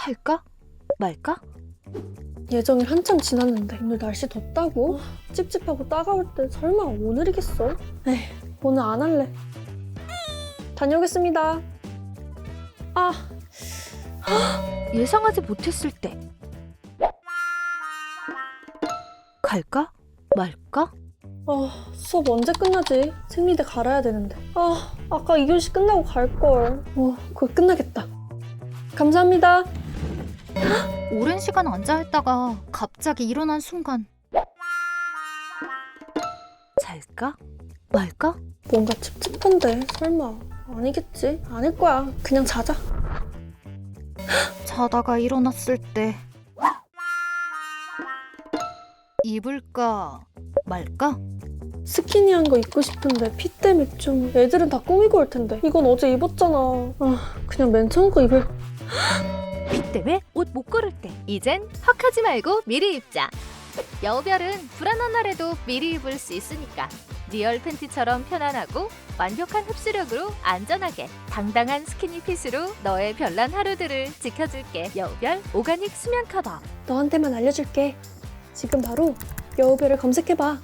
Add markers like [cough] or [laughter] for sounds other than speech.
할까? 말까? 예정일 한참 지났는데 오늘 날씨 덥다고? 찝찝하고 따가울 때 설마 오늘이겠어? 에이 오늘 안 할래 다녀오겠습니다 아 [gasps] 예상하지 못했을 때 갈까? 말까? 아, 수업 언제 끝나지? 생리대 갈아야 되는데. 아, 아까 2교시 끝나고 갈걸. 어, 곧 끝나겠다. 감사합니다. 오랜 시간 앉아 있다가 갑자기 일어난 순간 잘까? 말까? 뭔가 찝찝한데, 설마. 아니겠지? 아닐 거야. 그냥 자자. 자다가 일어났을 때 입을까 말까? 스키니한 거 입고 싶은데 피 때문에 좀 애들은 다 꾸미고 올 텐데 이건 어제 입었잖아 아 그냥 맨 처음 거 입을 비 때문에 옷못 고를 때? 이젠 헉하지 말고 미리 입자. 여우별은 불안한 날에도 미리 입을 수 있으니까. 리얼 팬티처럼 편안하고 완벽한 흡수력으로 안전하게 당당한 스키니핏으로 너의 별난 하루들을 지켜줄게 여우별 오가닉 수면 커버. 너한테만 알려줄게. 지금 바로 여우별을 검색해봐